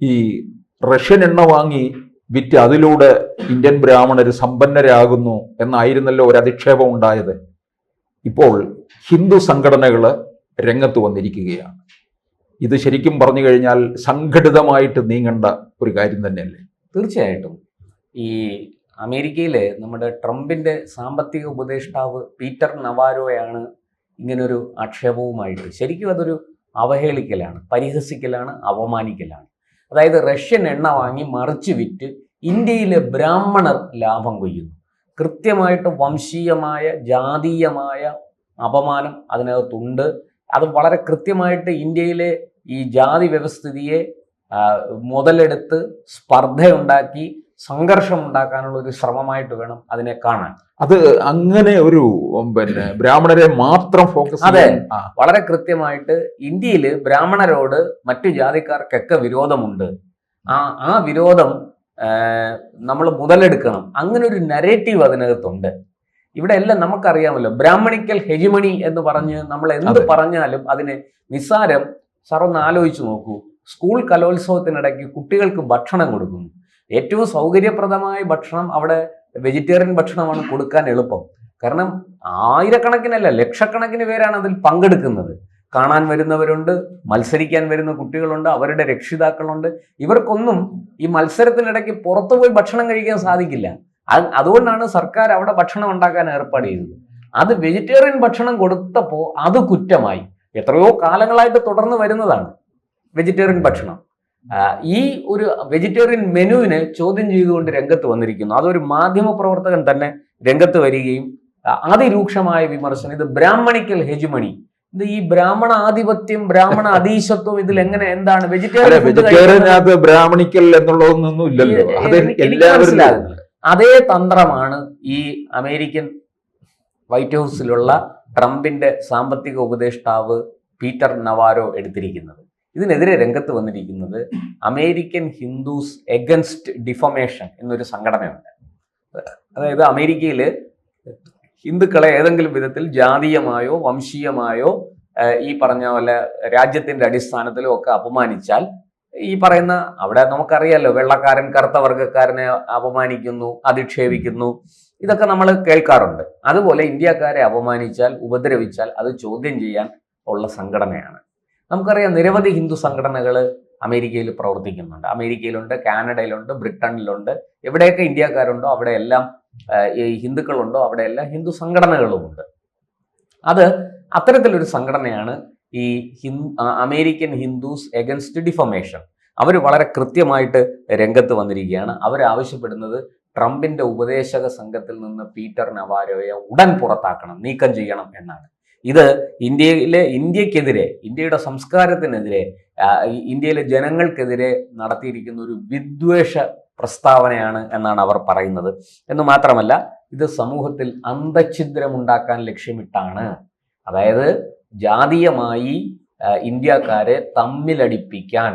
ഈ റഷ്യൻ എണ്ണ വാങ്ങി വിറ്റ് അതിലൂടെ ഇന്ത്യൻ ബ്രാഹ്മണർ സമ്പന്നരാകുന്നു എന്നായിരുന്നല്ലോ ഒരു അധിക്ഷേപം ഉണ്ടായത്. ഇപ്പോൾ ഹിന്ദു സംഘടനകൾ രംഗത്ത് വന്നിരിക്കുകയാണ്. ഇത് ശരിക്കും പറഞ്ഞു കഴിഞ്ഞാൽ സംഘടിതമായിട്ട് നീങ്ങേണ്ട ഒരു കാര്യം തന്നെയല്ലേ? തീർച്ചയായിട്ടും. ഈ അമേരിക്കയിലെ നമ്മുടെ ട്രംപിന്റെ സാമ്പത്തിക ഉപദേഷ്ടാവ് പീറ്റർ നവാരോയാണ് ഇങ്ങനൊരു ആക്ഷേപവുമായിട്ട് ശരിക്കും അതൊരു അവഹേളിക്കലാണ് പരിഹസിക്കലാണ് അപമാനിക്കലാണ് അതായത് റഷ്യൻ എണ്ണ വാങ്ങി മറിച്ച് വിറ്റ് ഇന്ത്യയിലെ ബ്രാഹ്മണർ ലാഭം കൊയ്യുന്നു. കൃത്യമായിട്ട് വംശീയമായ ജാതീയമായ അപമാനം അതിനകത്തുണ്ട്. അത് വളരെ കൃത്യമായിട്ട് ഇന്ത്യയിലെ ഈ ജാതി വ്യവസ്ഥിതിയെ മുതലെടുത്ത് സ്പർദ്ധയുണ്ടാക്കി സംഘർഷം ഉണ്ടാക്കാനുള്ള ഒരു ശ്രമമായിട്ട് വേണം അതിനെ കാണാൻ. അത് അങ്ങനെ ഒരു പിന്നെ ബ്രാഹ്മണരെ മാത്രം ഫോക്കസ് അതെ. വളരെ കൃത്യമായിട്ട് ഇന്ത്യയിൽ ബ്രാഹ്മണരോട് മറ്റു ജാതിക്കാർക്കൊക്കെ വിരോധമുണ്ട്. ആ ആ വിരോധം നമ്മൾ മുതലെടുക്കണം. അങ്ങനെ ഒരു നരേറ്റീവ് അതിനകത്തുണ്ട്. ഇവിടെ എല്ലാം നമുക്കറിയാമല്ലോ. ബ്രാഹ്മണിക്കൽ ഹെജിമണി എന്ന് പറഞ്ഞ് നമ്മൾ എന്ത് പറഞ്ഞാലും അതിന് നിസ്സാരം സാർ ഒന്ന് ആലോചിച്ച് നോക്കൂ. സ്കൂൾ കലോത്സവത്തിനിടയ്ക്ക് കുട്ടികൾക്ക് ഭക്ഷണം കൊടുക്കുന്നു. ഏറ്റവും സൗകര്യപ്രദമായ ഭക്ഷണം അവിടെ വെജിറ്റേറിയൻ ഭക്ഷണമാണ് കൊടുക്കാൻ എളുപ്പം. കാരണം ആയിരക്കണക്കിനല്ല ലക്ഷക്കണക്കിന് പേരാണ് അതിൽ പങ്കെടുക്കുന്നത്. കാണാൻ വരുന്നവരുണ്ട് മത്സരിക്കാൻ വരുന്ന കുട്ടികളുണ്ട് അവരുടെ രക്ഷിതാക്കളുണ്ട്. ഇവർക്കൊന്നും ഈ മത്സരത്തിനിടയ്ക്ക് പുറത്തു പോയി ഭക്ഷണം കഴിക്കാൻ സാധിക്കില്ല. അതുകൊണ്ടാണ് സർക്കാർ അവിടെ ഭക്ഷണം ഉണ്ടാക്കാൻ ഏർപ്പാട് ചെയ്തത് അത് വെജിറ്റേറിയൻ ഭക്ഷണം കൊടുത്തപ്പോൾ അത് കുറ്റമായി. എത്രയോ കാലങ്ങളായിട്ട് തുടർന്ന് വരുന്നതാണ് വെജിറ്റേറിയൻ ഭക്ഷണം. ഈ ഒരു വെജിറ്റേറിയൻ മെനുവിനെ ചോദ്യം ചെയ്തുകൊണ്ട് രംഗത്ത് വന്നിരിക്കുന്നു. അതൊരു മാധ്യമ പ്രവർത്തകൻ തന്നെ രംഗത്ത് വരികയും അതിരൂക്ഷമായ വിമർശനം. ഇത് ബ്രാഹ്മണിക്കൽ ഹെജുമണി. ഇത് ഈ ബ്രാഹ്മണ ആധിപത്യം ബ്രാഹ്മണ അതീശത്വം ഇതിൽ എങ്ങനെ എന്താണ് വെജിറ്റേറിയൻ വെജിറ്റേറിയനകത്ത് ബ്രാഹ്മണിക്കൽ എന്നുള്ളതൊന്നും ഇല്ലല്ലോ. ഈ- അത് എല്ലാവരും അതേ തന്ത്രമാണ് ഈ അമേരിക്കൻ വൈറ്റ് ഹൗസിലുള്ള ട്രംപിന്റെ സാമ്പത്തിക ഉപദേഷ്ടാവ് പീറ്റർ നവാരോ എടുത്തിരിക്കുന്നത്. ഇതിനെതിരെ രംഗത്ത് വന്നിരിക്കുന്നത് അമേരിക്കൻ ഹിന്ദുസ് എഗൻസ്റ്റ് ഡിഫമേഷൻ എന്നൊരു സംഘടനയുണ്ട്. അതായത് അമേരിക്കയിൽ ഹിന്ദുക്കളെ ഏതെങ്കിലും വിധത്തിൽ ജാതീയമായോ വംശീയമായോ ഈ പറഞ്ഞ പോലെ രാജ്യത്തിന്റെ അടിസ്ഥാനത്തിലോ ഒക്കെ അപമാനിച്ചാൽ ഈ പറയുന്ന അവിടെ നമുക്കറിയാലോ വെള്ളക്കാരൻ കറുത്ത വർഗക്കാരനെ അപമാനിക്കുന്നു അധിക്ഷേപിക്കുന്നു ഇതൊക്കെ നമ്മൾ കേൾക്കാറുണ്ട്. അതുപോലെ ഇന്ത്യക്കാരെ അപമാനിച്ചാൽ ഉപദ്രവിച്ചാൽ അത് ചോദ്യം ചെയ്യാൻ ഉള്ള സംഘടനയാണ്. നമുക്കറിയാം നിരവധി ഹിന്ദു സംഘടനകൾ അമേരിക്കയിൽ പ്രവർത്തിക്കുന്നുണ്ട്. അമേരിക്കയിലുണ്ട് കാനഡയിലുണ്ട് ബ്രിട്ടനിലുണ്ട് എവിടെയൊക്കെ ഇന്ത്യക്കാരുണ്ടോ അവിടെയെല്ലാം ഈ ഹിന്ദുക്കളുണ്ടോ അവിടെയെല്ലാം ഹിന്ദു സംഘടനകളുമുണ്ട്. അത് അത്തരത്തിലൊരു സംഘടനയാണ് ഈ അമേരിക്കൻ ഹിന്ദുസ് എഗൻസ്റ്റ് ഡിഫമേഷൻ അവർ വളരെ കൃത്യമായിട്ട് രംഗത്ത് വന്നിരിക്കുകയാണ്. അവർ ആവശ്യപ്പെടുന്നത് ട്രംപിന്റെ ഉപദേശക സംഘത്തിൽ നിന്ന് പീറ്റർ നവാരോയെ ഉടൻ പുറത്താക്കണം നീക്കം ചെയ്യണം എന്നാണ്. ഇത് ഇന്ത്യയിലെ ഇന്ത്യക്കെതിരെ ഇന്ത്യയുടെ സംസ്കാരത്തിനെതിരെ ഇന്ത്യയിലെ ജനങ്ങൾക്കെതിരെ നടത്തിയിരിക്കുന്ന ഒരു വിദ്വേഷ പ്രസ്താവനയാണ് എന്നാണ് അവർ പറയുന്നത്. എന്ന് മാത്രമല്ല ഇത് സമൂഹത്തിൽ അന്തഛിദ്രമുണ്ടാക്കാൻ ലക്ഷ്യമിട്ടാണ്. അതായത് ജാതീയമായി ഇന്ത്യക്കാരെ തമ്മിലടിപ്പിക്കാൻ.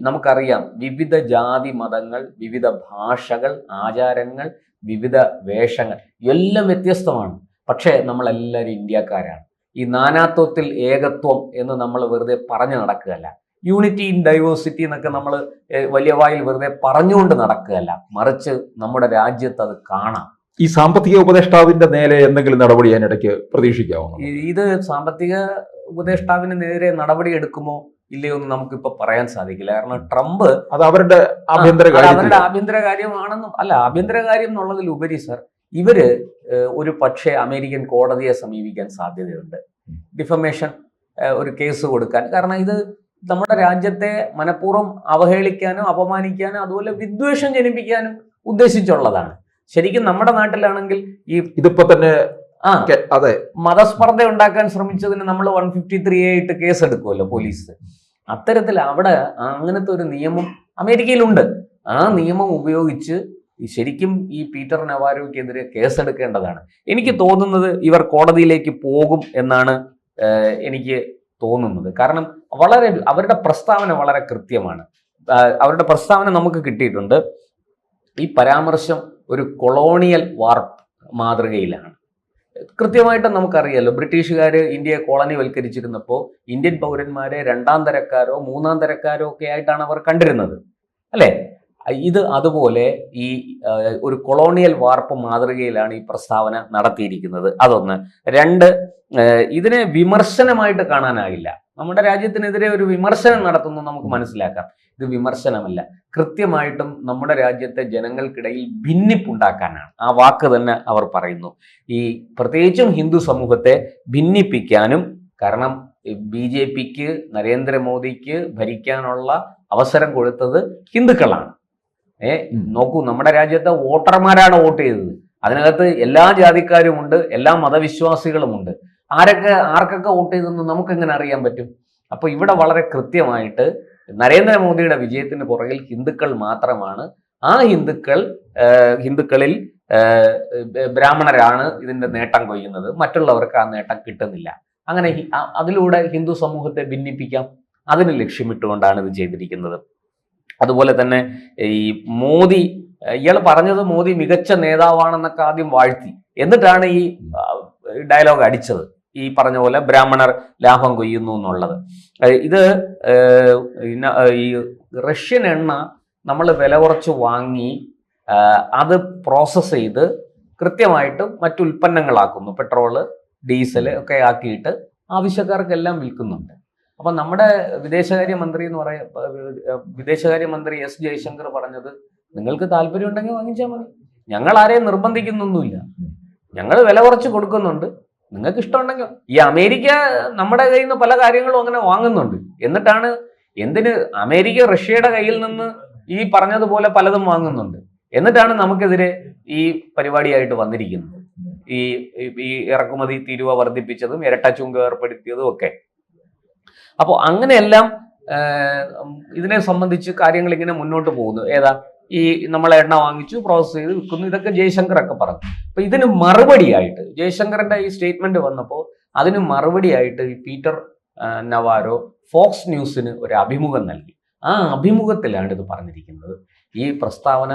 നമുക്കറിയാം വിവിധ ജാതി മതങ്ങൾ വിവിധ ഭാഷകൾ ആചാരങ്ങൾ വിവിധ വേഷങ്ങൾ എല്ലാം വ്യത്യസ്തമാണ്. പക്ഷേ നമ്മളെല്ലാവരും ഇന്ത്യക്കാരാണ്. ഈ നാനാത്വത്തിൽ ഏകത്വം എന്ന് നമ്മൾ വെറുതെ പറഞ്ഞു നടക്കുകയല്ല. യൂണിറ്റി ഇൻ ഡൈവേഴ്സിറ്റി എന്നൊക്കെ നമ്മൾ വലിയ വായിൽ വെറുതെ പറഞ്ഞുകൊണ്ട് നടക്കുകയല്ല. മറിച്ച് നമ്മുടെ രാജ്യത്ത് അത് കാണാം. ഈ സാമ്പത്തിക ഉപദേഷ്ടാവിന്റെ നേരെ എന്തെങ്കിലും നടപടി അതിനിടയ്ക്ക് പ്രതീക്ഷിക്കാമോ ഇത് സാമ്പത്തിക ഉപദേഷ്ടാവിന് നേരെ നടപടി എടുക്കുമോ ഇല്ലയോ എന്ന് നമുക്കിപ്പോ പറയാൻ സാധിക്കില്ല. കാരണം ട്രംപ് അത് അവരുടെ ആഭ്യന്തര അവരുടെ ആഭ്യന്തര കാര്യമാണെന്നും അല്ല ആഭ്യന്തര കാര്യം എന്നുള്ളതിൽ ഉപരി സർ ഇവർ ഒരു പക്ഷേ അമേരിക്കൻ കോടതിയെ സമീപിക്കാൻ സാധ്യതയുണ്ട്. ഡിഫമേഷൻ ഒരു കേസ് കൊടുക്കാൻ. കാരണം ഇത് നമ്മുടെ രാജ്യത്തെ മനഃപൂർവം അവഹേളിക്കാനും അപമാനിക്കാനും അതുപോലെ വിദ്വേഷം ജനിപ്പിക്കാനും ഉദ്ദേശിച്ചുള്ളതാണ്. ശരിക്കും നമ്മുടെ നാട്ടിലാണെങ്കിൽ ഈ ഇതിപ്പോ തന്നെ ആ അതെ. മതസ്പർദ്ധ ഉണ്ടാക്കാൻ ശ്രമിച്ചതിന് നമ്മൾ വൺ ഫിഫ്റ്റി ത്രീ ആയിട്ട് കേസ് എടുക്കുമല്ലോ പോലീസ്. അത്തരത്തിൽ അവിടെ അങ്ങനത്തെ ഒരു നിയമം അമേരിക്കയിലുണ്ട്. ആ നിയമം ഉപയോഗിച്ച് ഈ ശരിക്കും ഈ പീറ്റർ നവാരോക്കെതിരെ കേസെടുക്കേണ്ടതാണ്. എനിക്ക് തോന്നുന്നത് ഇവർ കോടതിയിലേക്ക് പോകും എന്നാണ് എനിക്ക് തോന്നുന്നത്. കാരണം വളരെ അവരുടെ പ്രസ്താവന വളരെ കൃത്യമാണ്. അവരുടെ പ്രസ്താവന നമുക്ക് കിട്ടിയിട്ടുണ്ട്. ഈ പരാമർശം ഒരു കൊളോണിയൽ വാർ മാതൃകയിലാണ്. കൃത്യമായിട്ട് നമുക്കറിയാലോ ബ്രിട്ടീഷുകാർ ഇന്ത്യയെ കോളനിവൽക്കരിച്ചിരുന്നപ്പോൾ ഇന്ത്യൻ പൗരന്മാരെ രണ്ടാം തരക്കാരോ മൂന്നാം തരക്കാരോ ഒക്കെ ആയിട്ടാണ് അവർ കണ്ടിരുന്നത്. അല്ലേ? ഇത് അതുപോലെ ഈ ഒരു കൊളോണിയൽ വാർപ്പ് മാതൃകയിലാണ് ഈ പ്രസ്താവന നടത്തിയിരിക്കുന്നത്. അതൊന്ന്. രണ്ട് ഇതിനെ വിമർശനമായിട്ട് കാണാനാകില്ല. നമ്മുടെ രാജ്യത്തിനെതിരെ ഒരു വിമർശനം നടത്തുന്നു നമുക്ക് മനസ്സിലാക്കാം. ഇത് വിമർശനമല്ല. കൃത്യമായിട്ടും നമ്മുടെ രാജ്യത്തെ ജനങ്ങൾക്കിടയിൽ ഭിന്നിപ്പുണ്ടാക്കാനാണ്. ആ വാക്ക് തന്നെ അവർ പറയുന്നു. ഈ പ്രത്യേകിച്ചും ഹിന്ദു സമൂഹത്തെ ഭിന്നിപ്പിക്കാനും കാരണം ബി ജെ പിക്ക് നരേന്ദ്രമോദിക്ക് ഭരിക്കാനുള്ള അവസരം കൊടുത്തത് ഹിന്ദുക്കളാണ്. ഏ. നോക്കൂ നമ്മുടെ രാജ്യത്തെ വോട്ടർമാരാണ് വോട്ട് ചെയ്തത്. അതിനകത്ത് എല്ലാ ജാതിക്കാരുമുണ്ട് എല്ലാ മതവിശ്വാസികളുമുണ്ട്. ആരൊക്കെ ആർക്കൊക്കെ വോട്ട് ചെയ്തെന്ന് നമുക്ക് എങ്ങനെ അറിയാൻ പറ്റും? അപ്പൊ ഇവിടെ വളരെ കൃത്യമായിട്ട് നരേന്ദ്രമോദിയുടെ വിജയത്തിന് പുറകിൽ ഹിന്ദുക്കൾ മാത്രമാണ്. ആ ഹിന്ദുക്കൾ ഹിന്ദുക്കളിൽ ബ്രാഹ്മണരാണ് ഇതിന്റെ നേട്ടം കൊയ്യുന്നത്. മറ്റുള്ളവർക്ക് ആ നേട്ടം കിട്ടുന്നില്ല. അങ്ങനെ അതിലൂടെ ഹിന്ദു സമൂഹത്തെ ഭിന്നിപ്പിക്കാം. അതിന് ലക്ഷ്യമിട്ടുകൊണ്ടാണ് ഇത് ചെയ്തിരിക്കുന്നത്. അതുപോലെ തന്നെ ഈ മോദി ഇയാൾ പറഞ്ഞത് മോദി മികച്ച നേതാവാണെന്നൊക്കെ ആദ്യം വാഴ്ത്തി. എന്നിട്ടാണ് ഈ ഡയലോഗ് അടിച്ചത്. ഈ പറഞ്ഞ പോലെ ബ്രാഹ്മണർ ലാഭം കൊയ്യുന്നു എന്നുള്ളത്. ഇത് ഈ റഷ്യൻ എണ്ണ നമ്മൾ വില കുറച്ച് വാങ്ങി അത് പ്രോസസ്സ് ചെയ്ത് കൃത്യമായിട്ട് മറ്റു ഉൽപ്പന്നങ്ങളാക്കുന്നു. പെട്രോൾ ഡീസൽ ഒക്കെ ആക്കിയിട്ട് ആവശ്യക്കാർക്കെല്ലാം വിൽക്കുന്നുണ്ട്. അപ്പം നമ്മുടെ വിദേശകാര്യ മന്ത്രി എന്ന് പറയ വിദേശകാര്യ മന്ത്രി എസ് ജയശങ്കർ പറഞ്ഞത് നിങ്ങൾക്ക് താല്പര്യം ഉണ്ടെങ്കിൽ വാങ്ങിച്ചാൽ മതി. ഞങ്ങൾ ആരെയും നിർബന്ധിക്കുന്നൊന്നുമില്ല. ഞങ്ങൾ വില കുറച്ച് കൊടുക്കുന്നുണ്ട്. നിങ്ങൾക്ക് ഇഷ്ടമുണ്ടെങ്കിൽ ഈ അമേരിക്ക നമ്മുടെ കയ്യിൽ നിന്ന് പല കാര്യങ്ങളും അങ്ങനെ വാങ്ങുന്നുണ്ട്. എന്നിട്ടാണ് എന്തിന് അമേരിക്ക റഷ്യയുടെ കയ്യിൽ നിന്ന് ഈ പറഞ്ഞതുപോലെ പലതും വാങ്ങുന്നുണ്ട്. എന്നിട്ടാണ് നമുക്കെതിരെ ഈ പരിപാടിയായിട്ട് വന്നിരിക്കുന്നത്. ഈ ഈ- ഇറക്കുമതി തീരുവ വർദ്ധിപ്പിച്ചതും ഇരട്ട ചുങ്ക ഏർപ്പെടുത്തിയതും ഒക്കെ. അപ്പോൾ അങ്ങനെയെല്ലാം ഇതിനെ സംബന്ധിച്ച് കാര്യങ്ങൾ ഇങ്ങനെ മുന്നോട്ട് പോകുന്നു. ഏതാ? ഈ നമ്മൾ എണ്ണ വാങ്ങിച്ചു പ്രോസസ്സ് ചെയ്ത് വിൽക്കുന്നു. ഇതൊക്കെ ജയശങ്കർ ഒക്കെ പറഞ്ഞു. അപ്പൊ ഇതിന് മറുപടിയായിട്ട് ജയശങ്കറിന്റെ ഈ സ്റ്റേറ്റ്മെന്റ് വന്നപ്പോൾ അതിന് മറുപടിയായിട്ട് ഈ പീറ്റർ നവാരോ ഫോക്സ് ന്യൂസിന് ഒരു അഭിമുഖം നൽകി. ആ അഭിമുഖത്തിലാണ് ഇത് പറഞ്ഞിരിക്കുന്നത്. ഈ പ്രസ്താവന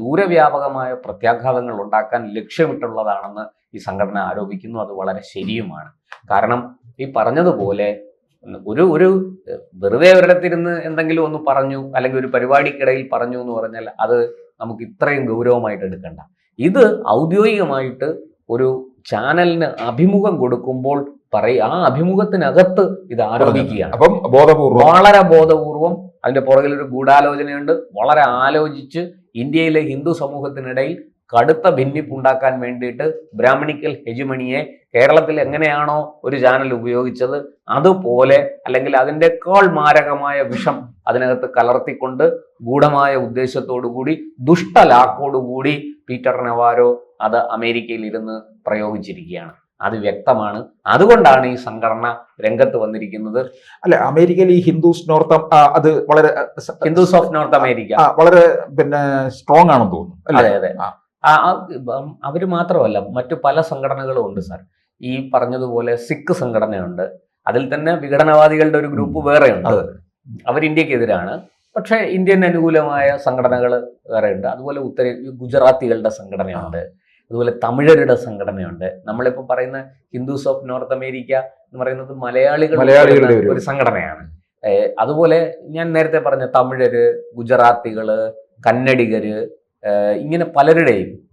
ദൂരവ്യാപകമായ പ്രത്യാഘാതങ്ങൾ ഉണ്ടാക്കാൻ ലക്ഷ്യമിട്ടുള്ളതാണെന്ന് ഈ സംഘടന ആരോപിക്കുന്നു. അത് വളരെ ശരിയുമാണ്. കാരണം ഈ പറഞ്ഞതുപോലെ ഒരു ഒരു വെറുതെ ഒരിടത്തിരുന്ന് എന്തെങ്കിലും ഒന്ന് പറഞ്ഞു അല്ലെങ്കിൽ ഒരു പരിപാടിക്കിടയിൽ പറഞ്ഞു എന്ന് പറഞ്ഞാൽ അത് നമുക്ക് ഇത്രയും ഗൗരവമായിട്ട് എടുക്കണ്ട. ഇത് ഔദ്യോഗികമായിട്ട് ഒരു ചാനലിന് അഭിമുഖം കൊടുക്കുമ്പോൾ പറയ ആ അഭിമുഖത്തിനകത്ത് ഇത് ആരോപിക്കുകയാണ്. അപ്പം ബോധപൂർവം. വളരെ ബോധപൂർവം അതിന്റെ പുറകിൽ ഒരു ഗൂഢാലോചനയുണ്ട്. വളരെ ആലോചിച്ച് ഇന്ത്യയിലെ ഹിന്ദു സമൂഹത്തിനിടയിൽ കടുത്ത ഭിന്നിപ്പുണ്ടാക്കാൻ വേണ്ടിയിട്ട് ബ്രാഹ്മണിക്കൽ ഹെജുമണിയെ കേരളത്തിൽ എങ്ങനെയാണോ ഒരു ചാനൽ ഉപയോഗിച്ചത് അതുപോലെ അല്ലെങ്കിൽ അതിന്റെക്കാൾ മാരകമായ വിഷം അതിനകത്ത് കലർത്തിക്കൊണ്ട് ഗൂഢമായ ഉദ്ദേശത്തോടുകൂടി ദുഷ്ടലാക്കോടുകൂടി പീറ്റർ നെവാരോ അത് അമേരിക്കയിൽ ഇരുന്ന് പ്രയോഗിച്ചിരിക്കുകയാണ്. അത് വ്യക്തമാണ്. അതുകൊണ്ടാണ് ഈ സംഘടന രംഗത്ത് വന്നിരിക്കുന്നത്. അല്ലെ അമേരിക്കയിൽ ഈ ഹിന്ദുസ് നോർത്ത് അത് വളരെ ഹിന്ദുസ് ഓഫ് നോർത്ത് അമേരിക്ക. വളരെ പിന്നെ സ്ട്രോങ് ആണെന്ന് തോന്നുന്നു അതെ അതെ. അവർ മാത്രമല്ല മറ്റു പല സംഘടനകളും ഉണ്ട് സാർ. ഈ പറഞ്ഞതുപോലെ സിഖ് സംഘടനയുണ്ട്. അതിൽ തന്നെ വിഘടനവാദികളുടെ ഒരു ഗ്രൂപ്പ് വേറെയുണ്ട്. അവർ ഇന്ത്യക്കെതിരാണ്. പക്ഷേ ഇന്ത്യൻ അനുകൂലമായ സംഘടനകൾ വേറെയുണ്ട് അതുപോലെ ഉത്തര ഗുജറാത്തികളുടെ സംഘടനയുണ്ട്. അതുപോലെ തമിഴരുടെ സംഘടനയുണ്ട്. നമ്മളിപ്പോൾ പറയുന്ന ഹിന്ദുസ് ഓഫ് നോർത്ത് അമേരിക്ക എന്ന് പറയുന്നത് മലയാളികൾ മലയാളികളുടെ ഒരു- സംഘടനയാണ്. അതുപോലെ ഞാൻ നേരത്തെ പറഞ്ഞ തമിഴര് ഗുജറാത്തികൾ കന്നഡിഗര് ഏഹ് ഇങ്ങനെ പലരുടെയും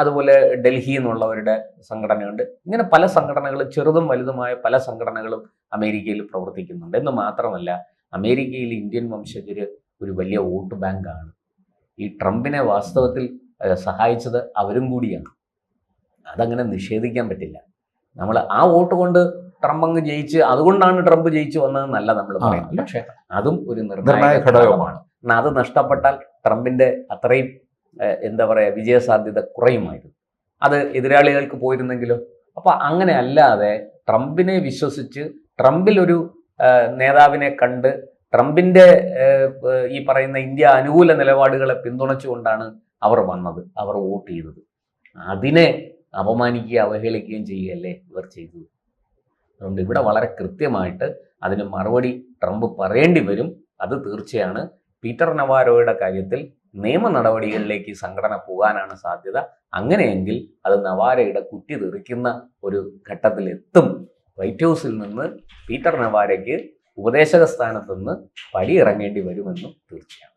അതുപോലെ ഡൽഹി എന്നുള്ളവരുടെ സംഘടനയുണ്ട്. ഇങ്ങനെ പല സംഘടനകളും ചെറുതും വലുതുമായ പല സംഘടനകളും അമേരിക്കയിൽ പ്രവർത്തിക്കുന്നുണ്ട്. എന്ന് മാത്രമല്ല അമേരിക്കയിൽ ഇന്ത്യൻ വംശജര് ഒരു വലിയ വോട്ട് ബാങ്കാണ്. ഈ ട്രംപിനെ വാസ്തവത്തിൽ സഹായിച്ചത് അവരും കൂടിയാണ്. അതങ്ങനെ നിഷേധിക്കാൻ പറ്റില്ല. നമ്മൾ ആ വോട്ട് കൊണ്ട് ട്രംപ് അങ്ങ് ജയിച്ച് അതുകൊണ്ടാണ് ട്രംപ് ജയിച്ചു വന്നതെന്നല്ല നമ്മൾ പറയുന്നത്. പക്ഷേ അതും ഒരു നിർണായക ഘടകമാണ്. അത് നഷ്ടപ്പെട്ടാൽ ട്രംപിന്റെ അത്രയും എന്താ പറയുക വിജയസാധ്യത കുറയുമായിരുന്നു. അത് എതിരാളികൾക്ക് പോയിരുന്നെങ്കിലോ? അപ്പൊ അങ്ങനെ അല്ലാതെ ട്രംപിനെ വിശ്വസിച്ച് ട്രംപിൽ ഒരു നേതാവിനെ കണ്ട് ട്രംപിന്റെ ഈ പറയുന്ന ഇന്ത്യ അനുകൂല നിലപാടുകളെ പിന്തുണച്ചുകൊണ്ടാണ് അവർ വന്നത് അവർ വോട്ട് ചെയ്തത്. അതിനെ അപമാനിക്കുകയും അവഹേളിക്കുകയും ചെയ്യുകയല്ലേ ഇവർ ചെയ്തത്. അതുകൊണ്ട് ഇവിടെ വളരെ കൃത്യമായിട്ട് അതിന് മറുപടി ട്രംപ് പറയേണ്ടി വരും. അത് തീർച്ചയാണ്. പീറ്റർ നവാരോയുടെ കാര്യത്തിൽ നിയമ നടപടികളിലേക്ക് സംഘടന പോകാനാണ് സാധ്യത. അങ്ങനെയെങ്കിൽ അത് നവാരയുടെ കുറ്റി തെറിക്കുന്ന ഒരു ഘട്ടത്തിലെത്തും. വൈറ്റ് ഹൗസിൽ നിന്ന് പീറ്റർ നവാരയ്ക്ക് ഉപദേശക സ്ഥാനത്തുനിന്ന് പടിയിറങ്ങേണ്ടി വരുമെന്നും തീർച്ചയാണ്.